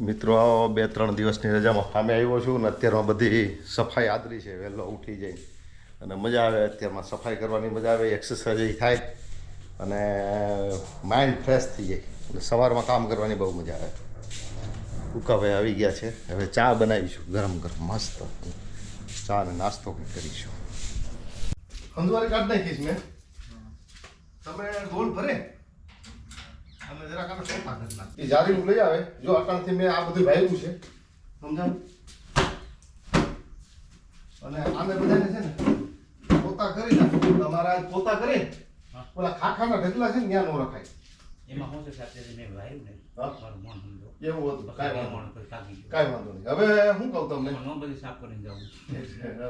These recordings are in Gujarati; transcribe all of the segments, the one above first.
મિત્રો બે ત્રણ દિવસની રજામાં ફામે આવ્યો છું ને અત્યારમાં બધી સફાઈ આદરી છે. વહેલો ઉઠી જાય અને મજા આવે. અત્યારમાં સફાઈ કરવાની મજા આવે એક્સરસાઇઝ થાય અને માઇન્ડ ફ્રેશ થઈ જાય. અને સવારમાં કામ કરવાની બહુ મજા આવે. ઉકાભાઈ આવી ગયા છે. હવે ચા બનાવીશું. ગરમ ગરમ મસ્ત. ચા અને નાસ્તો કંઈક કરીશું. અંદવારી કાઢ નાખીશ મેં. તમે ગોળ ભરે? અને જરા કામ સોફા કરી નાખ એ જારીનું લઈ આવે. જો અટાણથી મેં આ બધું વાયરું છે. સમજાવ અને આને બધાને છે ને પોતા કરી નાખો તમારા પોતા કરી ઓલા ખાખાના ઢગલા છે ને ત્યાં નો રખાય. એમાં શું છે સાથે મેં વાયુ ને હા. મારું મન સમજો. એવું હતું. કાંઈ વાંધો નહીં કાંઈ વાંધો નહીં. હવે હું કહું તમને? નો બધી સાફ કરીને જાઉં.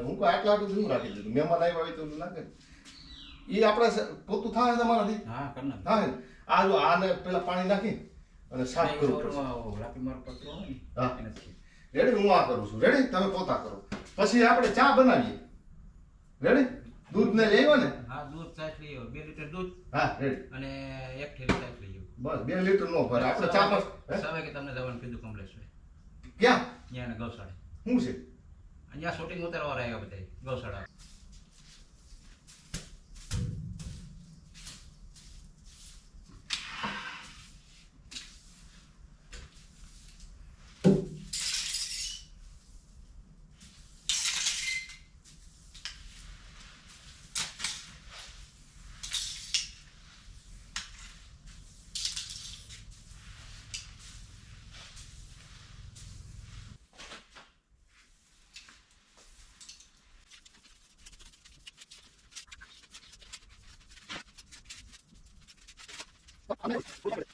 હું કહું આટલા આટલું શું રાખી દીધું. મહેમાન આવ્યા હોય તો લાગે એ આપણે પોતું થાય તમારાથી? હા કરના થાય આ જો આને પેલા પાણી નાખી અને સાફ કરવું પડશે હા. રેડી હું. આ કરું છું. રેડી તમે પોતા કરો. પછી આપણે ચા બનાવીએ. રેડી દૂધ ને લેવો ને? હા દૂધ છાશ લઈ આવો બે લીટર દૂધ હા રેડી અને એક થેલી છાશ લઈ આવો બસ બે લીટર નો ભરે. આપણે ચા પર સવે કે તમને જવાનું કીધું કમલેશભાઈ ક્યાં? ત્યાં ગૌશાળા. શું છે? અહીંયા શૂટિંગ ઉતારવા આવ્યા બધા ગૌશાળા. Vamos, vamos.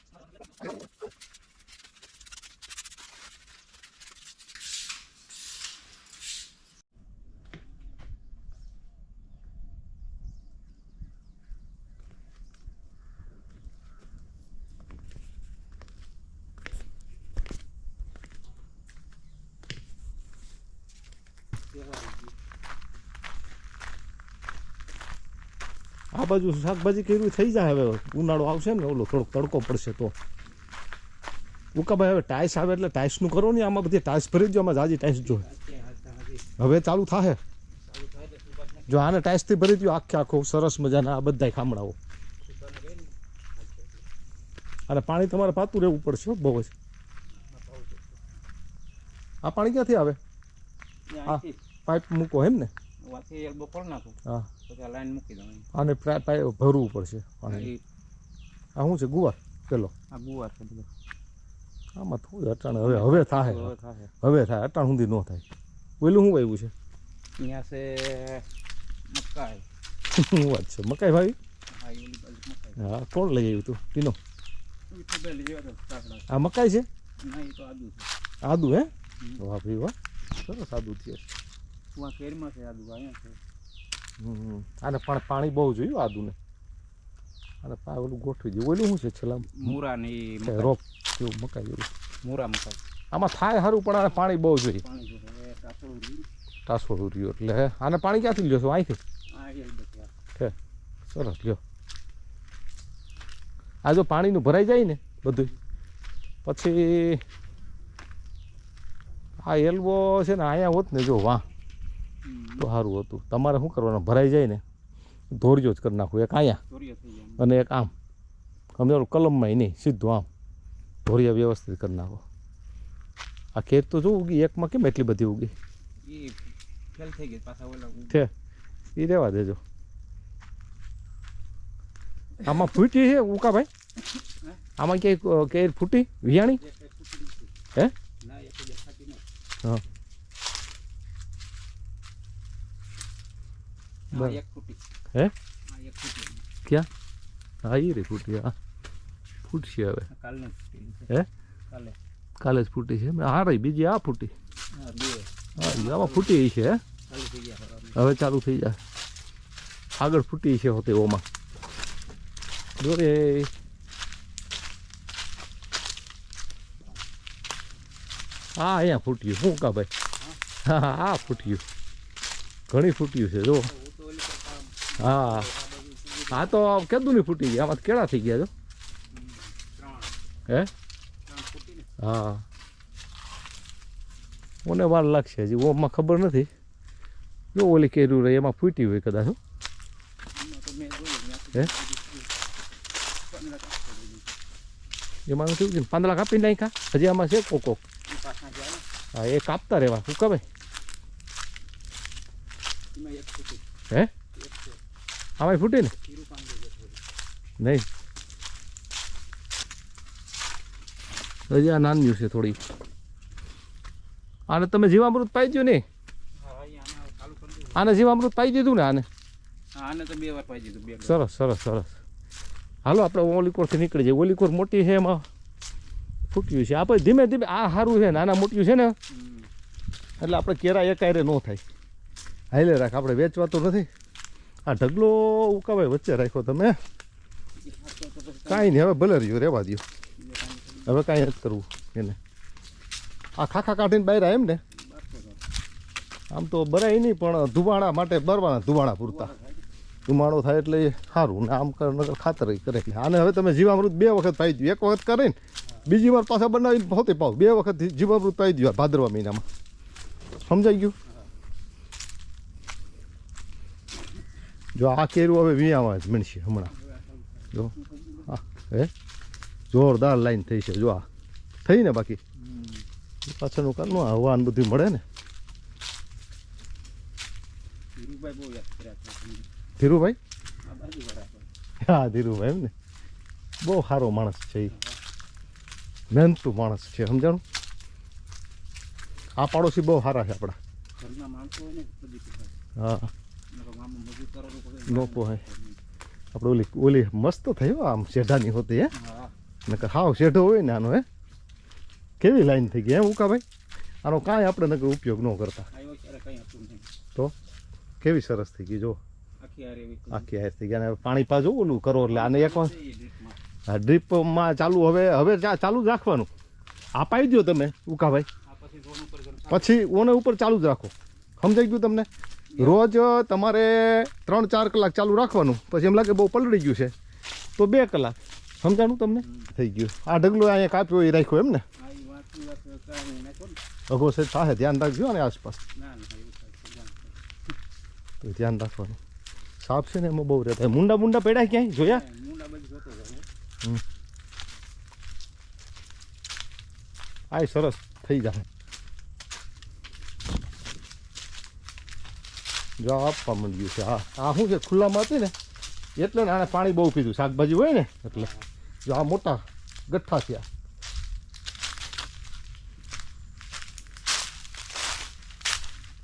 બાજુ શાકભાજી કર્યું થઈ જાય હવે. ઉનાળો આવશે ને ઓલો થોડોક તડકો પડશે તો. ઉકાભાઈ હવે ટાઈસ આવે એટલે ટાઈસનું કરો ને આમાં બધી ટાઈસ ભરી દો આમાં જાજી ટાઈસ જો હવે ચાલુ થાહે. જો આને ટાઈસથી ભરી દો આખે આખો સરસ મજાના આ બધાય ખામડાઓ અને પાણી તમારે પાતું રહેવું પડશે બહુ જ. આ પાણી ક્યાંથી આવે? હા પાઇપ મૂકો એમ ને? હા. પછી લાઈન મૂકી દઉં ભરવું પડશે પાણી આ શું છે? ગુવાર? પેલો. આ ગુવાર છે આમાં થોડું અટાણ. હવે હવે થાય હવે થાય હવે થાય અટાણ સુધી ન થાય. પેલું શું વાવ્યું છે? અહીંયા છે મકાઈ. શું વાત છે? મકાઈ ભાઈ? હા કોણ લઈ આવ્યું તું? ટીનો. આ મકાઈ છે? આદુ છે. આદુ હે? વાહ ભાઈ વાહ. સરસ આદુ છે. તું આ કેરમાં છે આદુ અહીંયા છે. આને પણ પાણી બહુ જોયું આદુને? અને ઓલું ગોઠવી દે ઓલું શું છે છેલ્લા મૂરા ને રોપ જેવું મકાઈ જેવું મૂરા મકાઈ. આમાં થાય સારું પણ આને પાણી બહુ જોઈએ. ટાસોડું રહ્યું. એટલે હે. આને પાણી ક્યાંથી લ્યો છો? અહીંથી? હે. સરસ લ્યો. આ જો પાણીનું ભરાઈ જાય ને બધું પછી આ એલ્બો છે ને અહીંયા હોત ને જો વાહ. તો સારું હતું. તમારે શું કરવાનું? ભરાઈ જાય ને ધોરિયો જ કરી નાખું. એક અહીંયા અને એક આમ. અમે કલમમાં નહીં સીધું આમ. ધોરિયા વ્યવસ્થિત કરી નાખો. આ ખેત તો જો ઉગી એકમાં કેમ એટલી બધી ઉગી? છે. એ રહેવા દેજો. આમાં ફૂટી છે ઉકા ભાઈ? આમાં ક્યાંય કેર ફૂટી? વિયાણી. હે. હા. આ બરાબર. એક ફૂટી હે આ એક ફૂટી ક્યાં હા એ રે ફૂટી હા ફૂટશે હવે કાલને ફૂટી છે. હે કાલે કાલે જ ફૂટી છે હા રહી બીજી આ ફૂટી હા બે હા ઈ આમાં ફૂટી છે હે ચાલુ થઈ ગયા હવે. હવે ચાલુ થઈ જાય આગળ ફૂટી છે હોતે ઓમાં જો રે હા અહીંયા ફૂટ્યું શું કા ભાઈ હા હા આ ફૂટ્યું ઘણી ફૂટ્યું છે જો હું તો ઓલી પર કામ- હા. હા, તો કેદું ની ફૂટી ગઈ? આમાં કેળા થઈ ગયા છો? હે? હા. મને વાર લાગશે હજી. ઓમાં ખબર નથી. જો ઓલી કેર્યું રહે, એમાં ફૂટી હોય કદાચ, હો. એમાં જોયું હે? પાંદડા કાપી નાખ્યા? હજી આમાં છે કોક? ગયા હા એ કાપતા રહેવા શું એમાં હે? છે. આમાં ફૂટે ને? નહીં. હજી આ નાન્યું છે થોડી. આને તમે જીવામૃત પાઈ દો ને. આને જીવામૃત પાઈ દીધું ને આને? આને તો બે વાર પાઈ દીધું સરસ સરસ સરસ. હાલો આપણે ઓલીકોરથી નીકળી જઈએ. ઓલીકોર મોટી છે એમાં. ફૂટ્યું છે. આપણે ધીમે ધીમે આ સારું છે નાના મોટ્યું છે ને. એટલે આપણે કેરા એકાયરે ન થાય. હાલે રાખ આપણે વેચવા તો નથી. આ ઢગલો ઉકાભાઈ વચ્ચે રાખ્યો તમે. કાંઈ નહીં, હવે ભલે રહ્યું રહેવા દો. હવે કાંઈ જ કરવું એને. આ ખાખા કાઢીને બહાર એમ ને? આમ તો બરાય નહીં, પણ ધુવાણા માટે બરવાના ધુવાણા પૂરતા. ધુમાડો થાય એટલે સારું ને આમ કર ખાતર કરે અને હવે તમે જીવામૃત બે વખત પાઈ દો એક વખત કરીને બીજી વાર પાછા બનાવીને પોતે પાવ. બે વખત જીવામૃત પાઈ દો ભાદરવા મહિનામાં. સમજાઈ ગયું? જો આ કેરું હવે વિયામાં જ મળશે હમણાં. જો હા હે? જોરદાર લાઈન થઈ છે જો આ. થઈ ને બાકી? પાછળનું કાલનું હવાન બધું મળે ને? ધીરુભાઈ. હા ધીરુભાઈ એમ ને? બહુ સારો માણસ છે એ મહેનતું માણસ છે સમજાણું? આ પાડોશી બહુ સારા છે આપણા. હા. નો પોહાય. આપણે ઓલી ઓલી મસ્ત થયો આમ શેઢાની હોતી, હે હા. નકર હાવ શેઢો હોય ને આનો, હે કેવી લાઈન થઈ ગઈ, હે, ઉકાભાઈ આનો કાંઈ આપણે નકર ઉપયોગ ન કરતા. તો કેવી સરસ થઈ ગઈ, જો આખી હારે થઈ ગયા પાણી પાછું ઓલું કરો એટલે આને એક. આ ડ્રીપમાં ચાલુ હવે હવે ચાલુ જ રાખવાનું આપાઈ દો તમે, ઉકાભાઈ પછી ઓને ઉપર ચાલુ જ રાખો સમજાઈ ગયું તમને રોજ તમારે ત્રણ ચાર કલાક ચાલુ રાખવાનું. પછી એમ લાગે બહુ પલળી ગયું છે. તો બે કલાક. સમજાણું તમને? થઈ ગયું. આ ઢગલો અહીંયા કાપ્યો એ રાખ્યો એમ ને. અઘો છે થાય ધ્યાન રાખજો ને આસપાસ. તો ધ્યાન રાખવાનું. સાપ છે ને એમાં બહુ રહેતા મુંડા મુંડા પડ્યા ક્યાંય? જોયા. આ સરસ. થઈ જાય. જો આપવા માંડ્યું છે હા. આ શું છે ખુલ્લામાં હતી ને? એટલે ને આને પાણી બહુ પીધું. શાકભાજી હોય ને એટલે. જો આ મોટા ગઠ્ઠા થયા.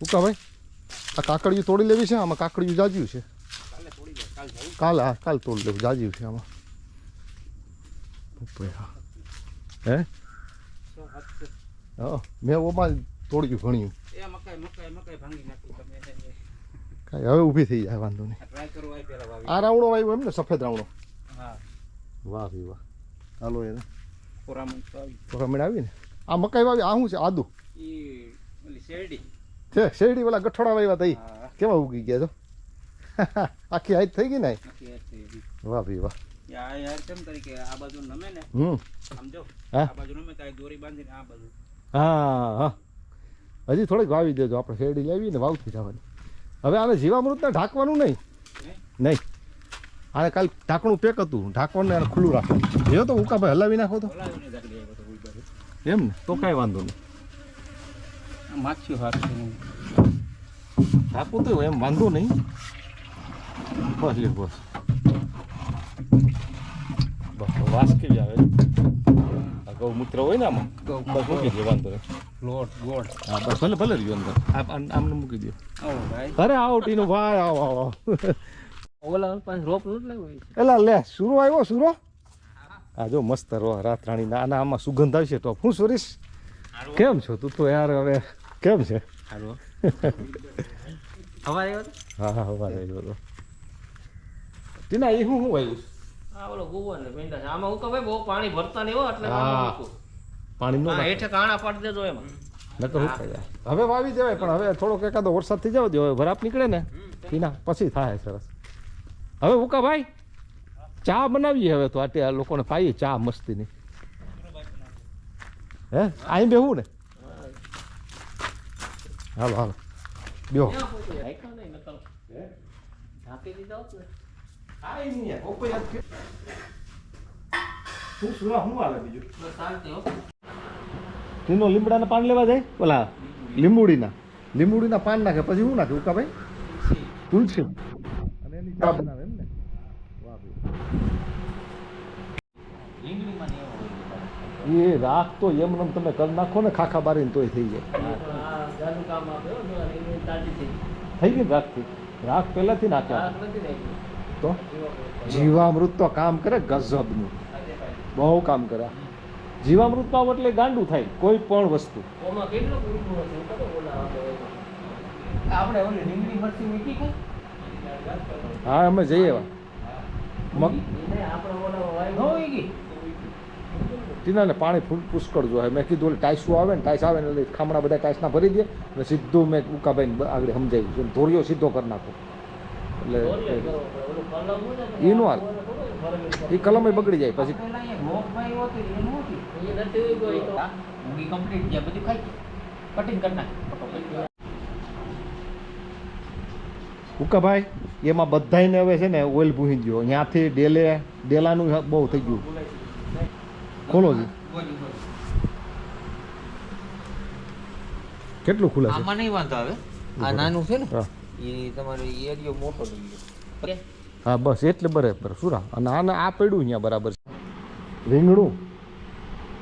ઉકા ભાઈ આ કાકડીયું તોડી લેવી છે? આમાં કાકડીયું જાજ્યું છે. કાલે હા કાલ તોડી લેવું જાજ્યું છે આમાં. હે. હા? મેં ઓમાં તોડ્યું ઘણ્યું એ મકાઈ મકાઈ મકાઈ ભાંગી નાખી તમે કાંઈ હવે ઊભી થઈ જાય વાંધો નહીં. ટ્રાય કરો આ પેલા વાવી. આ રાવણો આવ્યો એમ ને સફેદ રાવણો. હા. વાહ ભી વાહ. હાલો એને. કોરામણ આવી. ને? આ મકાઈ વાવી આ શું છે? આદુ. છે શેરડી. વાળા ગઠોડા વાવ્યા તઈ કેવા ઉગી ગયા છો આખી હાઈટ થઈ ગઈ ને. વાહ ભી વાહ. હજી થોડીક વાવી દેજો. આપણે શેરડી લેવી ને વાવતી જવાની. હવે આને જીવામૃતને ઢાંકવાનું નહીં. નહીં. આને કાલ ઢાંકણું પેક હતું. ઢાંકવાનું એને ખુલ્લું રાખવાનું જો તો ઉકાભાઈ હલાવી નાખો તો. એમ ને? તો કાંઈ વાંધો નહીં. માખ્યું ઢાંકવું તો એમ વાંધો નહીં. બસ લે બસ. બસ વાસ કેવી આવે ગૌમૂત્ર હોય ને આમાં બસ મૂકી દે વાંધો નહીં લોટ ગોળ હા બસ ભલે ભલે રહ્યો અંદર આમને મૂકી દે અરે આવો ટીનું ભાઈ આવો આવો ઓલા પાસે રોપ નોટ લાવ્યો એલા લે સુરો આવ્યો સુરો? આ જો મસ્ત રો રાતરાણી ના આના આમાં સુગંધ આવશે તો. હું સુરીશ? કેમ છો તું તો યાર હવે કેમ છે? હાલો. હવા આવ્યો હા હા હવા આવ્યો તો. ટીના એ હું શું આવ્યું? આ ઓલો ગોવા ને પેંડા છે. આમાં હું કહું ભાઈ બહુ પાણી ભરતા નહીં હો એટલે હા. પાણી નો હેઠે કાણા પાડી દેજો એમાં. નકર હુકાઈ જાય. હવે વાવી દેવાય પણ હવે થોડોક એકાદો વરસાદ થઈ જાવ દો હવે ભરાપ નીકળે ને પીના પછી થાય સરસ. હવે ઉકા ભાઈ ચા બનાવીએ હવે તો આટે આ લોકોને પાઈએ ચા મસ્તીની. હે? અહીં બેહું ને? હાલો હાલો. બ્યો ક્યાં કોઈ નહીં ને શું સુરા હું હાલે બીજું બસ શાંતિ હો તીનો લીમડાના પાન લેવા જાય ઓલા લીંબુડીના લીંબુડીના પાન નાખે પછી શું નાખે ઉકા ભાઈ તુલસી અને એની ચા બનાવે એમ ને વાહ એ રાખ તો એમ નમ તમે કરી નાખો ને ખાખા બારીને તોય થઈ જાય થઈ થઈ ગઈ રાખ રાખથી રાખ પહેલાથી નાખ્યા તો? જીવામૃત તો કામ કરે ગજબનું. બહુ કામ કરે. જીવામૃત પાવ એટલે ગાંડું થાય કોઈ પણ વસ્તુ. હું અમે જઈએ તીના ન પાણી ફૂલ પુષ્કળ જો મેં કીધું ટાઈસું આવે ને? ટાઈસ આવે ને એટલે ખામણા બધા ટાઈસના ભરી દે અને સીધું મેં ઉકાભાઈ આગળ સમજાવ્યું છે. ધોરિયો સીધો કરી નાખો. એટલે ને હાલ. એ કલમ બગડી જાય પછી ભાઈ એમાં બધા નહોતી એ નથી હોય કોઈ તો મૂંગી કમ્પ્લીટ ગયા બધું ખાઈ કટિંગ કરી નાખ. ઉકાભાઈ એમાં બધાયને હવે છે ને ઓઇલ ભૂહી ગયો. ત્યાંથી ડેલે ડેલાનું બહુ થઈ ગયું. ખોલો જી. કેટલું ખુલે છે? આમાં નહીં વાંધો આવે. આ નાનું છે ને? હા. એ તમારો એરિયો મોટો થઈ ગયો હા બસ એટલે બરાબર. સુરા અને આને આ પડ્યું અહીંયા બરાબર. રીંગણું?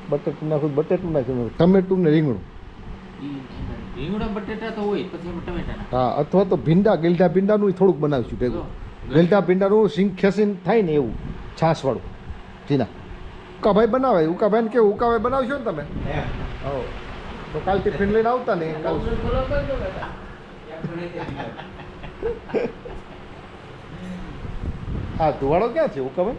બટેટું નાખ્યું બટેટું નાખ્યું ટમેટું ને રીંગણું. રીંગણા બટેટા તો હોય પછી ટમેટા હા અથવા તો ભીંડા ગેલટા ભીંડાનું થોડુંક બનાવીશું ભેગું. ગેલટા ભીંડાનું સિંગ ખેસીને થાય ને એવું છાશવાળું. જીના ઉકાભાઈ બનાવે ઉકાભાઈને કેવું? ઉકાભાઈ બનાવશો ને તમે? હો તો કાલ ટિફિન લઈને આવતા ને કાલ. આ ધુવાડો ક્યાં છે ઉકાભાઈ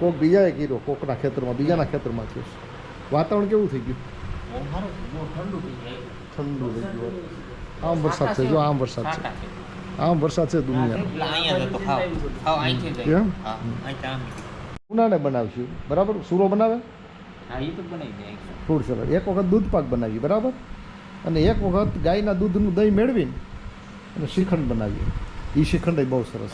કોક બીજાએ કીધો કોકના ખેતરમાં બીજાના ખેતરમાં છે. વાતાવરણ કેવું થઈ ગયું? ઠંડુ થઈ ગયું આમ વરસાદ છે જો આમ વરસાદ છે. આમ વરસાદ છે હા? હા આમ. ઉનાળે બનાવશું. બરાબર? સુરો બનાવે? હા એ તો બનાવી દે ફ્રૂટ સલાડ. એક વખત દૂધ પાક બનાવીએ બરાબર? અને એક વખત ગાયના દૂધનું દહીં મેળવીને અને શ્રીખંડ બનાવીએ. એ શ્રીખંડ બહુ સરસ.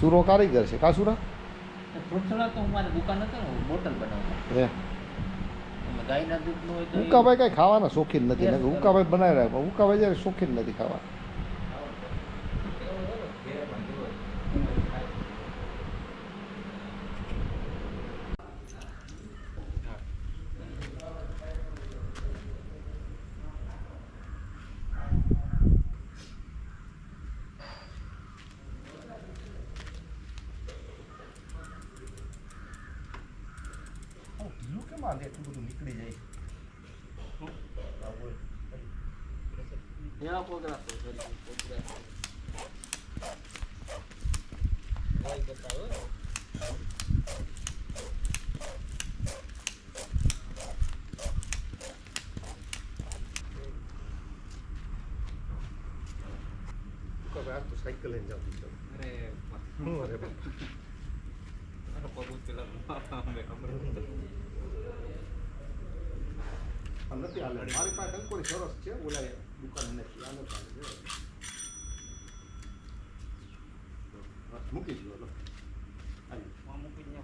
સુરો કારીગર છે. કા સુરા ફ્રૂટ સલાડ તો હું મારી દુકાન હતો ને બોટલ બનાવતો. એ એમાં ગાયના દૂધનું હોય તો એ- ઉકાભાઈ કાંઈ ખાવાના શોખીન નથી. ઉકાભાઈ બનાવી રહ્યા પણ ઉકાભાઈ જયારે શોખીન નથી ખાવા ત્યાં પોગરા તો કરી, પોગરા. વાય કરતા હોય. સાયકલ લઈને જાઉં છું અરે હું અરે બાપ. મારો પગ ઉચકેલા. નથી હાલે મારી પાસે કંકોડી સરસ છે ઓલા દુકાન નથી દો લો હાલી. મૂકી જ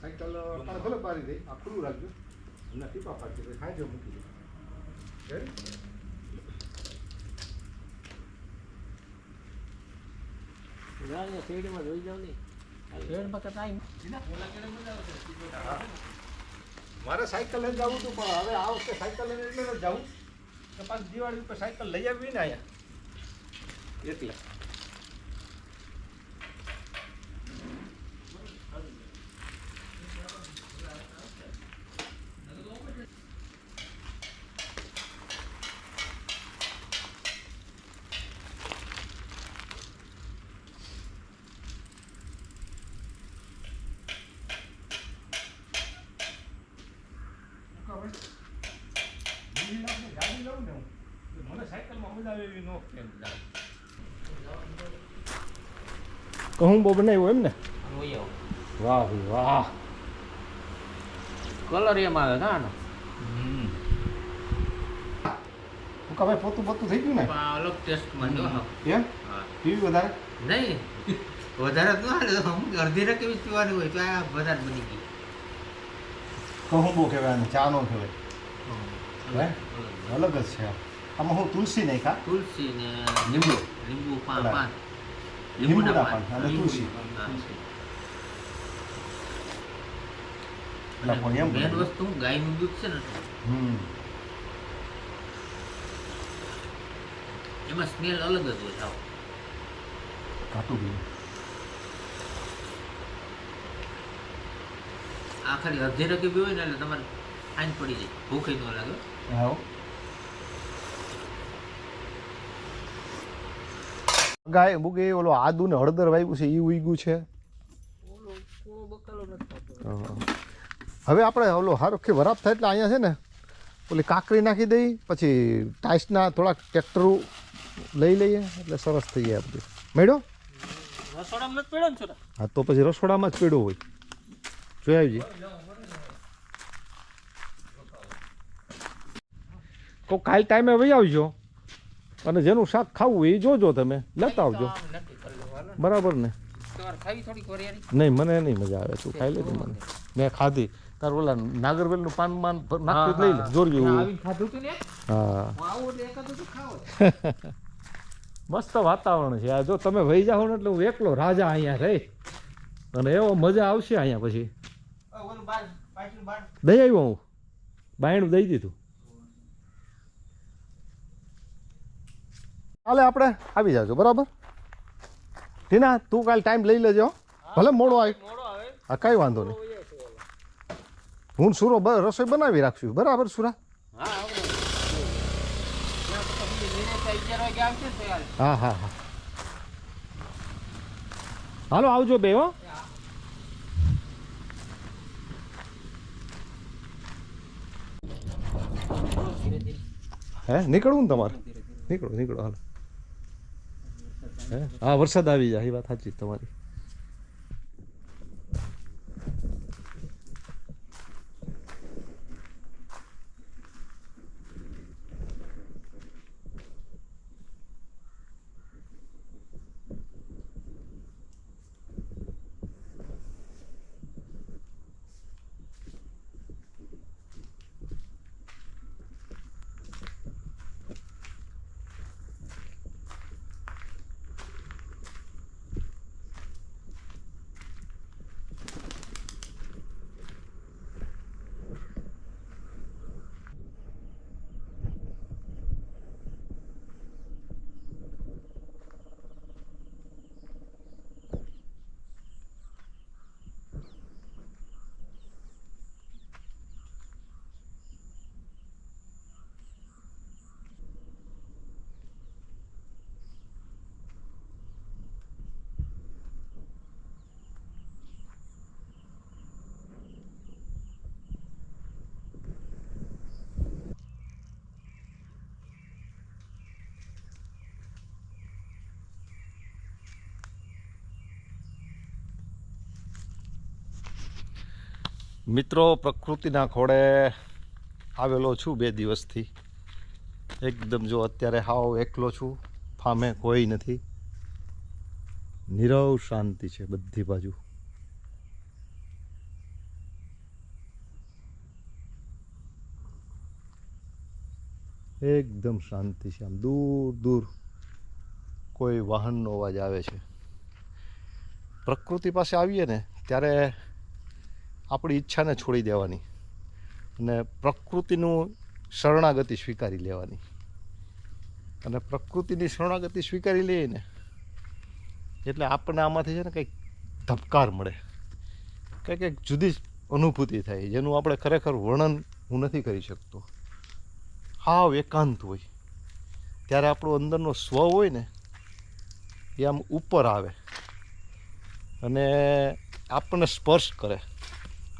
સાયકલ. તારે ભલે દે આ ખુલ્લું રાખજો નથી ટીપા પાડજો તો ખાઈ જો મૂકી દો Ready? જા અહીંયા શેરડીમાં જોઈ જાવ ને મારે સાયકલ લઈને જવું હતું પણ હવે આ વખતે સાયકલ લઈને એટલે જવું તો પાછી દિવાળી ઉપર સાયકલ લઈ આવી ને અહીંયા. એટલે. એવી નો કહું બહુ બનાવ્યો એમ ને. વાહ વાહ. કલર એમાં આવે હા ને? ઉકાભાઈ પોતું પોતું થઈ ગયું ને? અલગ ટેસ્ટમાં જો હા. એમ? હા. પીવી વધારે? નહીં. વધારે તો. અમુક અડધી રકેવી પીવાની હોય તો આ વધારે બની ગઈ. કહું બહુ કહેવાય ચા નો કહેવાય. અલગ જ છે આમાં હું તુલસી ખા તુલસી ને લીંબુ લીંબુ પાન. પાન લીંબુના પાન અને તુલસી. એટલે પણ એમ મેન વસ્તુ ગાયનું દૂધ છે ને હમ એમાં સ્મેલ અલગ જ હોય સાવ ઘાટું પીવું આ ખાલી અધેરે કે બી હોય ને એટલે તમારે ખાઈને પડી જાય ભૂખે ન લાગે હા ગાય બુકે ઓલો આદુ ને હળદર વાગ્યું છે એ ઉગ્યું છે. હવે આપણે ઓલો હારો કે વરાપ થાય એટલે અહીંયા છે ને ઓલી કાકરી નાખી દઈ પછી ટાઈસના થોડાક ટ્રેક્ટરો લઈ લઈએ એટલે સરસ થઈ જાય બધું. મેળો? હા તો પછી રસોડામાં જ પીડો હોય. જોઈ આવજી. તો કાલ ટાઈમે વહી આવજો. અને જેનું શાક ખાવું એ જોજો તમે. લેતા આવજો. બરાબર ને? નહીં મને નહીં મજા આવે. તું ખાઈ લેજે મને. મેં ખાધી. તાર ઓલા નાગરવેલનું પાન માન નાખતું લઈ લે. જોરજી ના, ને? હા. મસ્ત વાતાવરણ છે. આ જો તમે વહી જાઓ ને એટલે હું એકલો રાજા અહીંયા રહી. અને એવો મજા આવશે અહીંયા પછી. દઈ આવ્યો હું. બાયણું દઈ દીધું. હાલે આપણે આવી જાજો બરાબર? ટીના તું કાલ ટાઈમ લઈ લેજો ભલે મોડો આવી. હા કાંઈ વાંધો નહીં. હું સુરો રસોઈ બનાવી રાખશું. બરાબર સુરા? હા હા હા હાલો આવજો બે હો. હે નીકળવું ને તમારે? નીકળો નીકળો હાલો. હે? વરસાદ આવી જાય એ વાત સાચી તમારી. મિત્રો, પ્રકૃતિના ખોળે આવેલો છું બે દિવસથી. એકદમ જો અત્યારે હાવ એકલો છું, ફામે કોઈ નથી. નીરવ શાંતિ છે બધી બાજુ. એકદમ શાંતિ છે આમ, દૂર દૂર કોઈ વાહનનો અવાજ આવે છે. પ્રકૃતિ પાસે આવીએ ને, ત્યારે આપણી ઈચ્છાને છોડી દેવાની અને પ્રકૃતિનું શરણાગતિ સ્વીકારી લેવાની. અને પ્રકૃતિની શરણાગતિ સ્વીકારી લઈએ ને, એટલે આપણને આમાંથી છે ને કંઈક ધબકાર મળે. કંઈક એક જુદી જ અનુભૂતિ થાય, જેનું આપણે ખરેખર વર્ણન હું નથી કરી શકતો. હાવ એકાંત હોય. ત્યારે આપણો અંદરનો સ્વ હોય ને, એ આમ ઉપર આવે. અને આપણને સ્પર્શ કરે.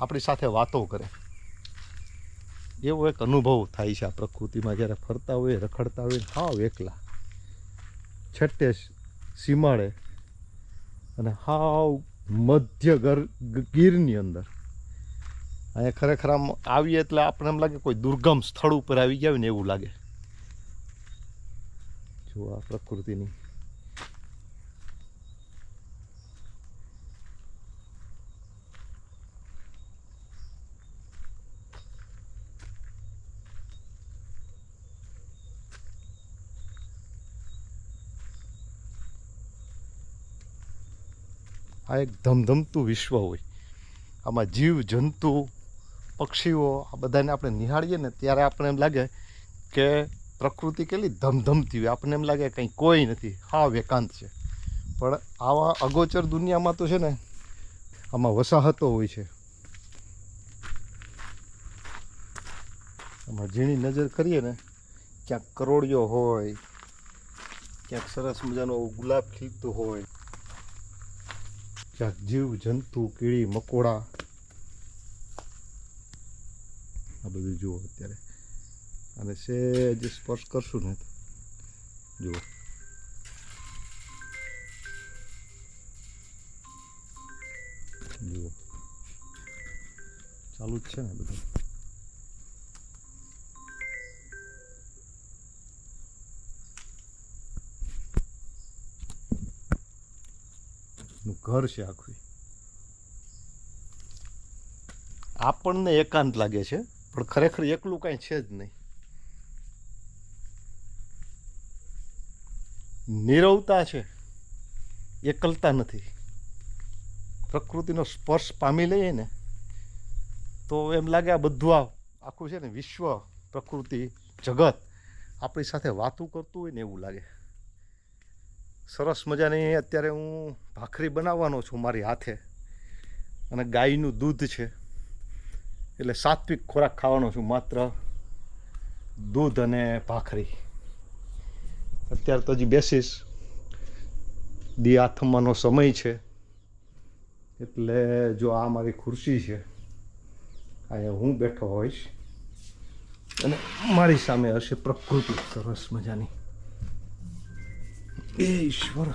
આપણી સાથે વાતો કરે. એવો એક અનુભવ થાય છે આ પ્રકૃતિમાં, જ્યારે ફરતા હોય, રખડતા હોય, હાવ એકલા. છઠ્ઠે સીમાડે અને હાવ મધ્ય ગીરની અંદર. અહીંયા ખરેખર આમ આવીએ એટલે આપણે એમ લાગે કોઈ દુર્ગમ સ્થળ ઉપર આવી ગયા હોય ને એવું લાગે. જો આ પ્રકૃતિની આ એક ધમધમતું વિશ્વ હોય. આમાં જીવ, જંતુ, પક્ષીઓ, આ બધાને આપણે નિહાળીએ ને ત્યારે આપણને એમ લાગે કે પ્રકૃતિ કેટલી ધમધમતી હોય. આપણને એમ લાગે કંઈ કોઈ નથી. હા, વેકાંત છે. પણ આવા અગોચર દુનિયામાં તો છે ને, આમાં વસાહતો હોય છે. આમાં ઝીણી નજર કરીએ ને, ક્યાંક કરોડિયો હોય, ક્યાંક સરસ મજાનો ગુલાબ ખીલતું હોય ક્યાંક જીવ, જંતુ, કીડી, મકોડા. આ બધું જુઓ અત્યારે. અને સેજ સ્પર્શ કરશું ને જુઓ. જુઓ. ચાલુ જ છે ને બધું. નું ઘર છે આખું. આપણને એકાંત લાગે છે, પણ ખરેખર એકલું કાંઈ છે જ નહીં. નિરવતા છે, એકલતા નથી. પ્રકૃતિનો સ્પર્શ પામી લઈએ ને, તો એમ લાગે આ બધું આ આખું છે ને વિશ્વ, પ્રકૃતિ, જગત આપણી સાથે વાતું કરતું હોય ને એવું લાગે. સરસ મજાની અત્યારે હું ભાખરી બનાવવાનો છું મારી હાથે. અને ગાયનું દૂધ છે. એટલે સાત્વિક ખોરાક ખાવાનો છું માત્ર. દૂધ અને ભાખરી. અત્યારે તો હજી બેસીશ. દી આથમવાનો સમય છે. એટલે જો આ મારી ખુરશી છે, અહીંયા હું બેઠો હોઈશ. અને મારી સામે હશે પ્રકૃતિ. સરસ મજાની. એ ઈશ્વર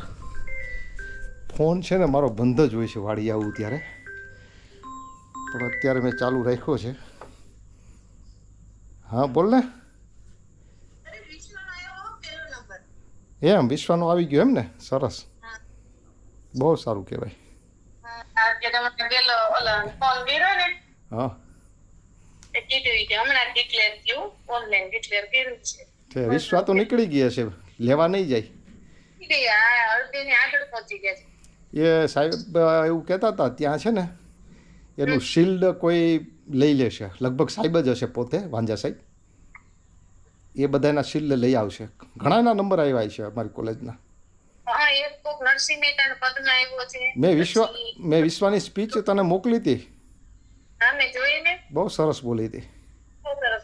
ફોન છે ને મારો બંધ જ હોય છે વાડી આવું ત્યારે. પણ અત્યારે મેં ચાલુ રાખ્યો છે. હા બોલ ને. એમ વિશ્વાનો આવી ગયો એમ ને? સરસ. બહુ સારું કહેવાય. હા વિશ્વા તો નીકળી ગયા છે લેવા નહીં જાય. એ સાહેબ એવું કહેતા હતા ત્યાં છે ને એનું શિલ્ડ કોઈ લઈ લેશે લગભગ સાહેબ જ હશે પોતે વાંજા સાહેબ. એ બધાના શિલ્ડ લઈ આવશે. ઘણાના નંબર આવ્યા છે અમારી કોલેજના. મેં વિશ્વ મેં વિશ્વાની સ્પીચ તને મોકલી હતી. બહુ સરસ બોલી હતી. સરસ.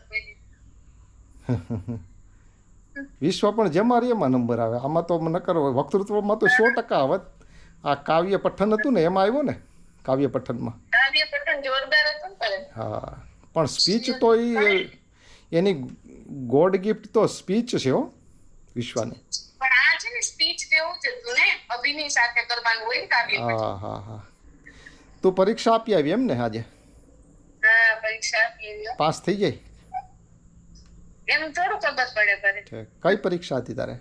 વિશ્વ પણ જેમાં રહે એમાં નંબર આવે. આમાં તો નકર વક્તૃત્વમાં તો સો ટકા આવત આ કાવ્ય પઠન હતું ને એમાં આવ્યો ને કાવ્ય પઠનમાં. હા પણ સ્પીચ તો એ એની ગોડ ગિફ્ટ તો સ્પીચ છે હો વિશ્વાની. હા હા હા. તું પરીક્ષા આપી આવી એમ ને આજે? પરીક્ષા પાસ થઈ જાય? એમ થોડું ખબર પડે પડે કઈ પરીક્ષા હતી તારે?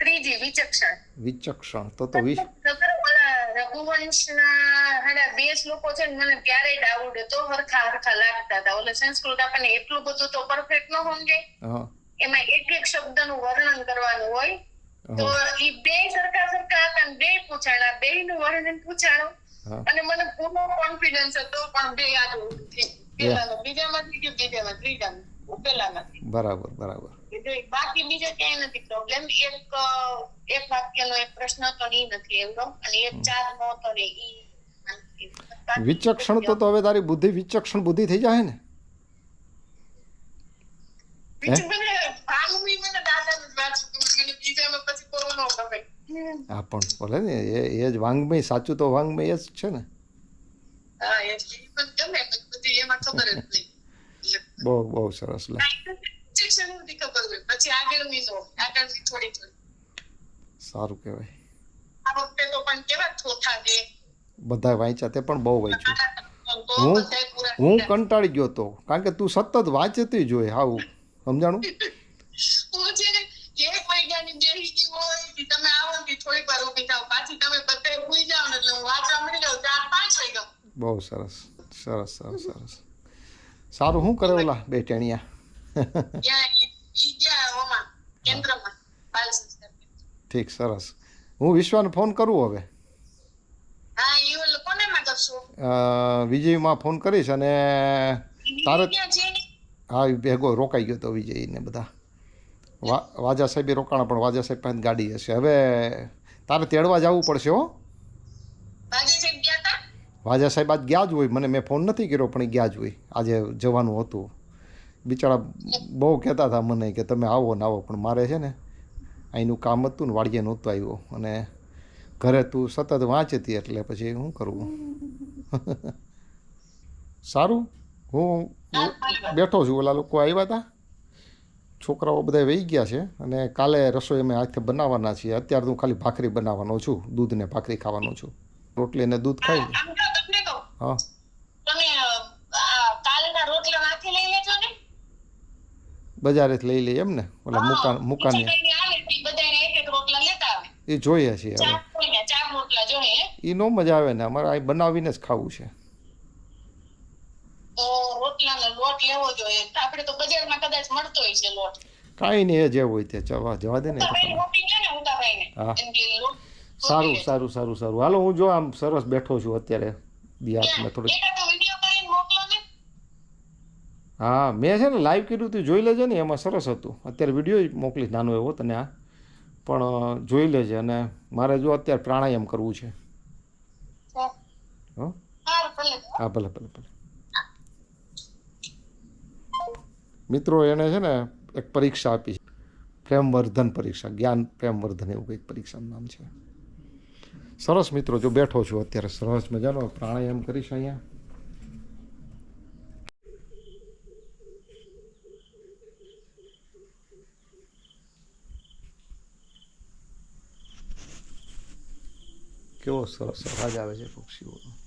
ત્રીજી વિચક્ષણ. વિચક્ષણ. તો તો વિશ રઘુવંશના હાડા બે શ્લોકો છે ને મને ત્યારે ડાઉટ હતો હરખા હરખા લાગતા હતા. ઓલે સંસ્કૃત આપણને એટલું બધું તો પરફેક્ટ ન સમજાય એમાં એક એક શબ્દનું વર્ણન કરવાનું હોય. તો એ ઈ બે સરખા સરખા હતા ને બે પૂછાણા. બે નું વર્ણન પૂછાણું. અને મને પૂરો કોન્ફિડન્સ હતો પણ બે યાદ બીજામાંથી કે બીજામાં ત્રીજામાં. પેલામાંથી બરાબર. બરાબર બાકી બીજો ક્યાંય નથી પ્રોબ્લેમ એક એક વાક્યનો એક પ્રશ્ન તો નહીં નથી એમનો અને એક ચાર નો તો ને ઈ વિચક્ષણ તો તો હવે તારી બુદ્ધિ વિચક્ષણ બુદ્ધિ થઈ જાય ને? હા? પણ ભલે ને એ એ જ વાંગમય સાચું તો વાંગમય એ જ છે ને. હા એ જ ગમે બધી એમાં ખબર જ નહીં. બહુ બહુ સરસ સારું કહેવાય. તો પણ કેવા બધા વાંચ્યા તે પણ બહુ વાંચ્યું. હું હું કંટાળી ગયો તો. કારણ કે તું સતત વાંચતી જોઈએ હાવું સમજાણું? બહુ સરસ સરસ સરસ સરસ. સારું શું કરે ઓલા બે ટેણિયા. ઠીક, સરસ. હું વિશ્વાને ફોન કરું હવે? વિજયમાં ફોન કરીશ અને તારે હા ભેગો રોકાઈ ગયો તો વિજયને બધા. વાજા સાહેબે રોકાણા, પણ વાજા સાહેબ પાસે ગાડી હશે. હવે તારે તેડવા જવું પડશે હો. વાજા સાહેબ આજ ગયા જ હોય. મને મેં ફોન નથી કર્યો, પણ ગયા જ હોય. આજે જવાનું હતું. બિચારા બહુ કહેતા હતા મને કે તમે આવો ને આવો, પણ મારે છે ને અહીંનું કામ હતું ને, વાડીએ નહોતું આવ્યો. અને ઘરે તું સતત વાંચતી એટલે પછી શું કરવું સારું? હું હું બેઠો છું. ઓલા લોકો આવ્યા હતા છોકરાઓ બધા વહી ગયા છે. અને કાલે રસોઈ અમે હાથે બનાવવાના છીએ. અત્યારે હું ખાલી ભાખરી બનાવવાનો છું. દૂધને ભાખરી ખાવાનો છું. રોટલી અને દૂધ ખાઈ લઈએ. આમ તો તમને કહું હા. તમે કાલના રોટલા લઈ લેજો ને. બજારેથી લઈ લઈએ એમ ને? ઓલા મુકાન મુકાની એ જોઈએ છીએ હવે? એ નો મજા આવે ને અમારે અહીં બનાવીને જ ખાવું છે. તો રોટલાનો લોટ લેવો જોઈએ. આપણે તો બજારમાં કદાચ મળતો હોય છે લોટ. કાંઈ નહીં જે હોય તે ચવા જવા દે ને સારું સારું સારું સારું. હાલો હું જો આમ સરસ બેઠો છું અત્યારે. મોકલો ને. હા મેં છે ને લાઈવ કર્યું તું જોઈ લેજે ને એમાં સરસ હતું. અત્યારે વીડિયો મોકલીશ નાનો એવો તને આ. પણ જોઈ લેજે અને મારે જો અત્યારે પ્રાણાયામ કરવું છે. હા. ભલે. હા ભલે ભલે. મિત્રો એને છે ને એક પરીક્ષા આપી છે. પ્રેમવર્ધન પરીક્ષા જ્ઞાન પ્રેમવર્ધન એવું કંઈક પરીક્ષાનું નામ છે. સરસ મિત્રો, જો બેઠો છું અત્યારે, સરસ મજાનો પ્રાણાયામ કરીશ અહીંયા. કેવો સરસ અવાજ આવે છે પક્ષીઓનો.